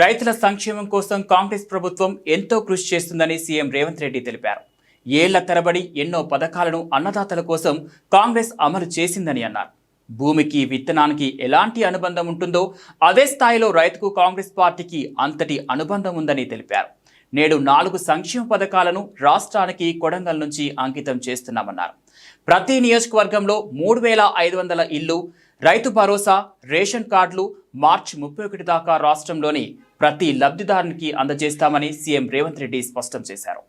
రైతుల సంక్షేమం కోసం కాంగ్రెస్ ప్రభుత్వం ఎంతో కృషి చేస్తుందని సీఎం రేవంత్ రెడ్డి తెలిపారు. ఏళ్ళ తరబడి ఎన్నో పథకాలను అన్నదాతల కోసం కాంగ్రెస్ అమలు చేసిందని అన్నారు. భూమికి విత్తనానికి ఎలాంటి అనుబంధం ఉంటుందో అదే స్థాయిలో రైతుకు కాంగ్రెస్ పార్టీకి అంతటి అనుబంధం ఉందని తెలిపారు. నేడు నాలుగు సంక్షేమ పథకాలను రాష్ట్రానికి కొడంగల్ నుంచి అంకితం చేస్తున్నామన్నారు. ప్రతి నియోజకవర్గంలో మూడు వేల ఐదు వందల ఇల్లు రైతు భరోసా రేషన్ కార్డులు మార్చి ముప్పై ఒకటి దాకా రాష్ట్రంలోని ప్రతి లబ్ధిదారునికి అందజేస్తామని సీఎం రేవంత్ రెడ్డి స్పష్టం చేశారు.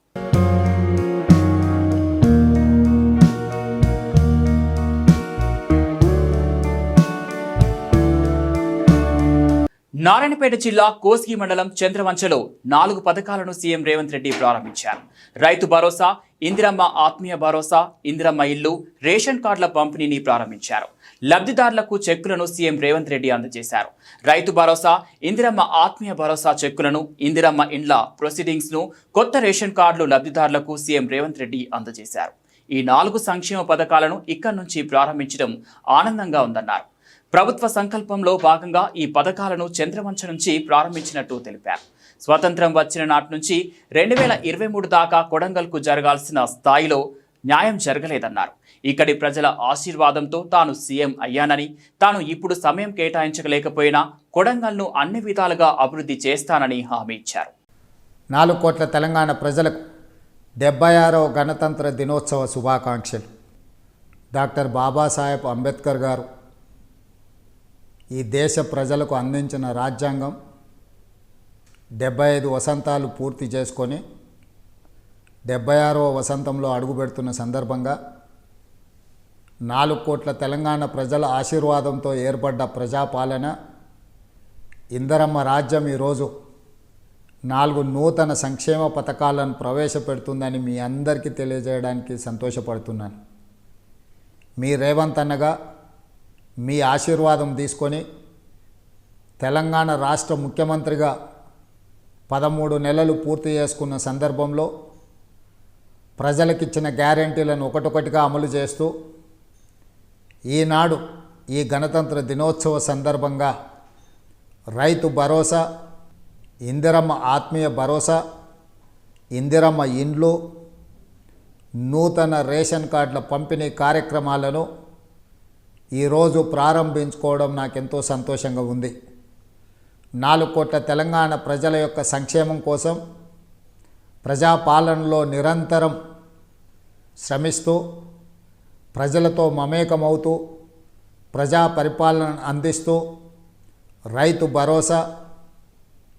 నారాయణపేట జిల్లా కోస్గి మండలం చంద్రవంచలో నాలుగు పథకాలను సీఎం రేవంత్ రెడ్డి ప్రారంభించారు. రైతు భరోసా ఇందిరమ్మ ఆత్మీయ భరోసా ఇందిరమ్మ ఇల్లు రేషన్ కార్డుల పంపిణీని ప్రారంభించారు. లబ్ధిదారులకు చెక్కులను సీఎం రేవంత్ రెడ్డి అందజేశారు. రైతు భరోసా ఇందిరమ్మ ఆత్మీయ భరోసా చెక్కులను ఇందిరమ్మ ఇండ్ల ప్రొసీడింగ్స్ను కొత్త రేషన్ కార్డులు లబ్ధిదారులకు సీఎం రేవంత్ రెడ్డి అందజేశారు. ఈ నాలుగు సంక్షేమ పథకాలను ఇక్కడి నుంచి ప్రారంభించడం ఆనందంగా ఉందన్నారు. ప్రభుత్వ సంకల్పంలో భాగంగా ఈ పథకాలను చంద్రవంచ నుంచి ప్రారంభించినట్టు తెలిపారు. స్వతంత్రం వచ్చిన నాటి నుంచి రెండు వేల ఇరవై మూడు దాకా కొడంగల్కు జరగాల్సిన స్థాయిలో న్యాయం జరగలేదన్నారు. ఇక్కడి ప్రజల ఆశీర్వాదంతో తాను సీఎం అయ్యానని తాను ఇప్పుడు సమయం కేటాయించలేకపోయినా కొడంగల్ను అన్ని విధాలుగా అభివృద్ధి చేస్తానని హామీ ఇచ్చారు. నాలుగు కోట్ల తెలంగాణ ప్రజలకు డెబ్బై ఆరవ గణతంత్ర దినోత్సవ శుభాకాంక్షలు. డాక్టర్ బాబాసాహెబ్ అంబేద్కర్ గారు ఈ దేశ ప్రజలకు అందించిన రాజ్యాంగం డెబ్బై ఐదు వసంతాలు పూర్తి చేసుకొని డెబ్బై ఆరవ వసంతంలో అడుగుపెడుతున్న సందర్భంగా నాలుగు కోట్ల తెలంగాణ ప్రజల ఆశీర్వాదంతో ఏర్పడ్డ ప్రజాపాలన ఇందరమ్మ రాజ్యం ఈరోజు నాలుగు నూతన సంక్షేమ పథకాలను ప్రవేశపెడుతుందని మీ అందరికీ తెలియజేయడానికి సంతోషపడుతున్నాను. మీ రేవంత్ అన్నగా మీ ఆశీర్వాదం తీసుకొని తెలంగాణ రాష్ట్ర ముఖ్యమంత్రిగా పదమూడు నెలలు పూర్తి చేసుకున్న సందర్భంలో ప్రజలకిచ్చిన గ్యారంటీలను ఒకటొకటిగా అమలు చేస్తూ ఈనాడు ఈ గణతంత్ర దినోత్సవ సందర్భంగా రైతు భరోసా ఇందిరమ్మ ఆత్మీయ భరోసా ఇందిరమ్మ ఇండ్లు నూతన రేషన్ కార్డుల పంపిణీ కార్యక్రమాలను ఈరోజు ప్రారంభించుకోవడం నాకెంతో సంతోషంగా ఉంది. నాలుగు కోట్ల తెలంగాణ ప్రజల యొక్క సంక్షేమం కోసం ప్రజాపాలనలో నిరంతరం శ్రమిస్తూ ప్రజలతో మమేకమవుతూ ప్రజా పరిపాలన అందిస్తూ రైతు భరోసా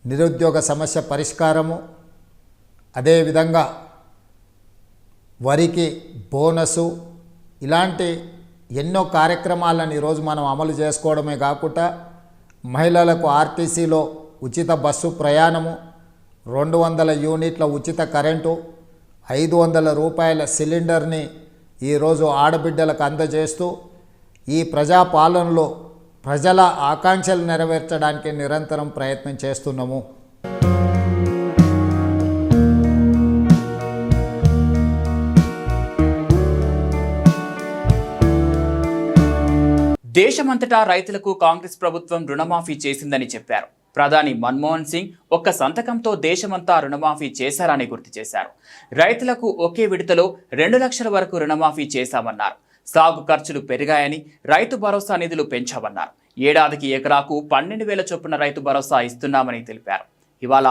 నిరుద్యోగ సమస్య పరిష్కారము అదేవిధంగా వరికి బోనసు ఇలాంటి ఎన్నో కార్యక్రమాలను ఈరోజు మనం అమలు చేసుకోవడమే కాకుండా మహిళలకు ఆర్టీసీలో ఉచిత బస్సు ప్రయాణము రెండు వందల యూనిట్ల ఉచిత కరెంటు ఐదు వందల రూపాయల సిలిండర్ని ఈరోజు ఆడబిడ్డలకు అందజేస్తూ ఈ ప్రజాపాలనలో ప్రజల ఆకాంక్షలు నెరవేర్చడానికి నిరంతరం ప్రయత్నం చేస్తున్నాము. దేశమంతటా రైతులకు కాంగ్రెస్ ప్రభుత్వం రుణమాఫీ చేసిందని చెప్పారు. ప్రధాని మన్మోహన్ సింగ్ ఒక్క సంతకంతో దేశమంతా రుణమాఫీ చేశారని గుర్తు చేశారు. రైతులకు ఒకే విడతలో రెండు లక్షల వరకు రుణమాఫీ చేశామన్నారు. సాగు ఖర్చులు పెరిగాయని రైతు భరోసా నిధులు పెంచామన్నారు. ఏడాదికి ఎకరాకు పన్నెండు వేల చొప్పున రైతు భరోసా ఇస్తున్నామని తెలిపారు. ఇవాళ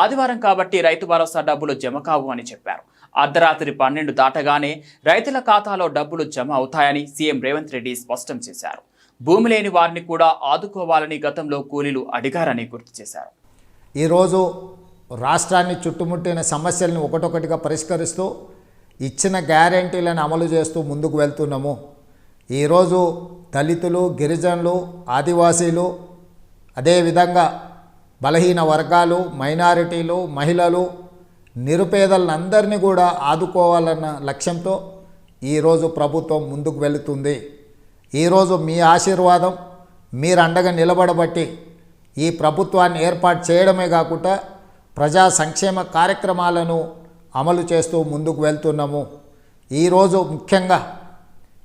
ఆదివారం కాబట్టి రైతు భరోసా డబ్బులు జమ కావు అని చెప్పారు. అర్ధరాత్రి పన్నెండు దాటగానే రైతుల ఖాతాలో డబ్బులు జమ అవుతాయని సీఎం రేవంత్ రెడ్డి స్పష్టం చేశారు. భూమి లేని వారిని కూడా ఆదుకోవాలని గతంలో కూలీలు అడిగారని గుర్తు చేశారు. ఈరోజు రాష్ట్రాన్ని చుట్టుముట్టిన సమస్యలను ఒకటొకటిగా పరిష్కరిస్తూ ఇచ్చిన గ్యారంటీలను అమలు చేస్తూ ముందుకు వెళ్తున్నాము. ఈరోజు దళితులు గిరిజనులు ఆదివాసీలు అదేవిధంగా బలహీన వర్గాలు మైనారిటీలు మహిళలు నిరుపేదలందరినీ కూడా ఆదుకోవాలన్న లక్ష్యంతో ఈరోజు ప్రభుత్వం ముందుకు వెళుతుంది. ఈరోజు మీ ఆశీర్వాదం మీరు అండగా నిలబడబట్టి ఈ ప్రభుత్వాన్ని ఏర్పాటు చేయడమే కాకుండా ప్రజా సంక్షేమ కార్యక్రమాలను అమలు చేస్తూ ముందుకు వెళ్తున్నాము. ఈరోజు ముఖ్యంగా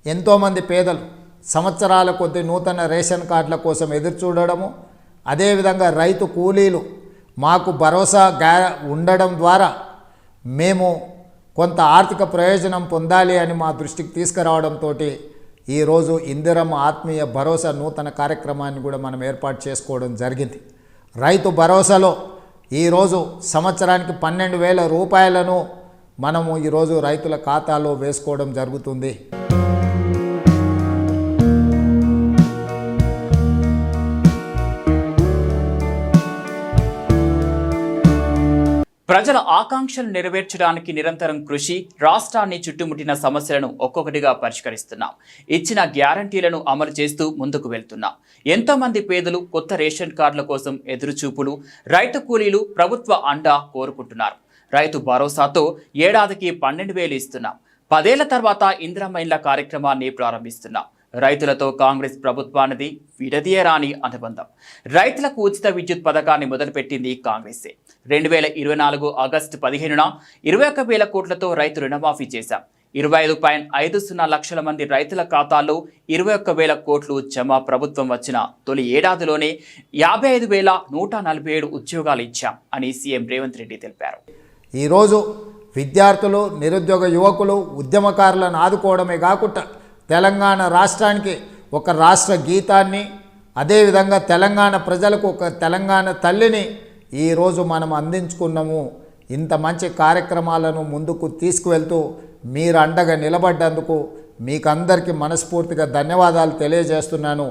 ఎంతోమంది పేదలు సంవత్సరాల కొద్ది నూతన రేషన్ కార్డుల కోసం ఎదురు చూడడము అదేవిధంగా రైతు కూలీలు మాకు భరోసా గ్యా ఉండడం ద్వారా మేము కొంత ఆర్థిక ప్రయోజనం పొందాలి అని మా దృష్టికి తీసుకురావడంతో ఈరోజు ఇందిరమ్మ ఆత్మీయ భరోసా నూతన కార్యక్రమాన్ని కూడా మనం ఏర్పాటు చేసుకోవడం జరిగింది. రైతు భరోసాలో ఈరోజు సంవత్సరానికి పన్నెండు వేల రూపాయలను మనము ఈరోజు రైతుల ఖాతాలో వేసుకోవడం జరుగుతుంది. ప్రజల ఆకాంక్షలు నెరవేర్చడానికి నిరంతరం కృషి రాష్ట్రాన్ని చుట్టుముట్టిన సమస్యలను ఒక్కొక్కటిగా పరిష్కరిస్తున్నాం. ఇచ్చిన గ్యారంటీలను అమలు చేస్తూ ముందుకు వెళ్తున్నాం. ఎంతోమంది పేదలు కొత్త రేషన్ కార్డుల కోసం ఎదురుచూపులు రైతు కూలీలు ప్రభుత్వ అండ కోరుకుంటున్నారు. రైతు భరోసాతో ఏడాదికి పన్నెండు వేలు ఇస్తున్నాం. పదేళ్ళ తర్వాత ఇందిరమ్మ కార్యక్రమాన్ని ప్రారంభిస్తున్నాం. రైతులతో కాంగ్రెస్ ప్రభుత్వానిది విడదీయరాని అనుబంధం. రైతులకు ఉచిత విద్యుత్ పథకాన్ని మొదలుపెట్టింది కాంగ్రెసే. రెండు వేల ఇరవై నాలుగు ఆగస్టు పదిహేనున ఇరవై ఒక్క వేల కోట్లతో రైతు రుణమాఫీ చేశాం. ఇరవై ఐదు పాయింట్ ఐదు సున్నా లక్షల మంది రైతుల ఖాతాల్లో ఇరవై ఒక్క వేల కోట్లు జమ ప్రభుత్వం వచ్చిన తొలి ఏడాదిలోనే యాభై ఐదు వేల నూట నలభై ఏడు ఉద్యోగాలు ఇచ్చాం అని సీఎం రేవంత్ రెడ్డి తెలిపారు. ఈరోజు విద్యార్థులు నిరుద్యోగ యువకులు ఉద్యమకారులను ఆదుకోవడమే కాకుండా తెలంగాణ రాష్ట్రానికి ఒక రాష్ట్ర గీతాన్ని అదేవిధంగా తెలంగాణ ప్రజలకు ఒక తెలంగాణ తల్లిని ఈరోజు మనం అందించుకున్నాము. ఇంత మంచి కార్యక్రమాలను ముందుకు తీసుకువెళ్తూ మీరు అండగా నిలబడ్డందుకు మీకు అందరికీ మనస్ఫూర్తిగా ధన్యవాదాలు తెలియజేస్తున్నాను.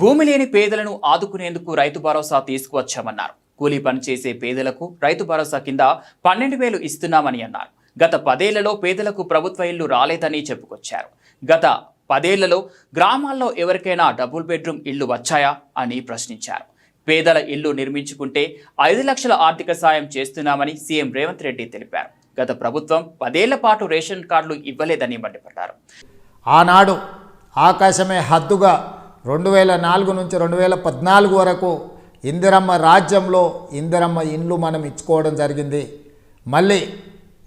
భూమి లేని పేదలను ఆదుకునేందుకు రైతు భరోసా తీసుకువచ్చామన్నారు. కూలీ పని చేసే పేదలకు రైతు భరోసా కింద పన్నెండు వేలు ఇస్తున్నామని అన్నారు. గత పదేళ్ళలో పేదలకు ప్రభుత్వ ఇల్లు రాలేదని చెప్పుకొచ్చారు. గత పదేళ్ళలో గ్రామాల్లో ఎవరికైనా డబుల్ బెడ్రూమ్ ఇల్లు వచ్చాయా అని ప్రశ్నించారు. పేదల ఇల్లు నిర్మించుకుంటే ఐదు లక్షల ఆర్థిక సాయం చేస్తున్నామని సీఎం రేవంత్ రెడ్డి తెలిపారు. గత ప్రభుత్వం పదేళ్ళ పాటు రేషన్ కార్డులు ఇవ్వలేదని మండిపడ్డారు. ఆనాడు ఆకాశమే హద్దుగా రెండు వేల నాలుగు నుంచి రెండు వేల పద్నాలుగు వరకు ఇందిరమ్మ రాజ్యంలో ఇందిరమ్మ ఇండ్లు మనం ఇచ్చుకోవడం జరిగింది. మళ్ళీ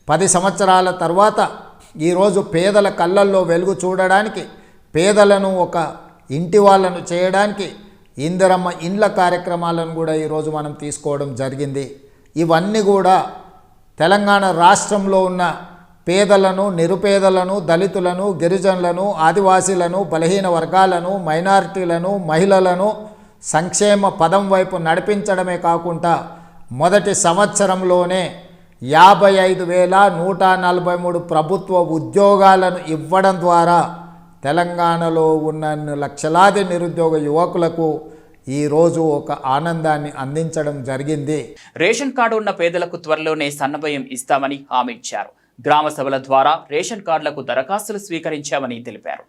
పది సంవత్సరాల తర్వాత ఈరోజు పేదల కళ్ళల్లో వెలుగు చూడడానికి పేదలను ఒక ఇంటి వాళ్ళను చేయడానికి ఇందిరమ్మ ఇండ్ల కార్యక్రమాలను కూడా ఈరోజు మనం తీసుకోవడం జరిగింది. ఇవన్నీ కూడా తెలంగాణ రాష్ట్రంలో ఉన్న పేదలను నిరుపేదలను దళితులను గిరిజనులను ఆదివాసీలను బలహీన వర్గాలను మైనారిటీలను మహిళలను సంక్షేమ పదం వైపు నడిపించడమే కాకుండా మొదటి సంవత్సరంలోనే యాభై ఐదు వేల నూట నలభై మూడు ప్రభుత్వ ఉద్యోగాలను ఇవ్వడం ద్వారా తెలంగాణలో ఉన్న లక్షలాది నిరుద్యోగ యువకులకు ఈరోజు ఒక ఆనందాన్ని అందించడం జరిగింది. రేషన్ కార్డు ఉన్న పేదలకు త్వరలోనే సన్నభయం ఇస్తామని హామీ ఇచ్చారు. గ్రామ సభల ద్వారా రేషన్ కార్డులకు దరఖాస్తులు స్వీకరించామని తెలిపారు.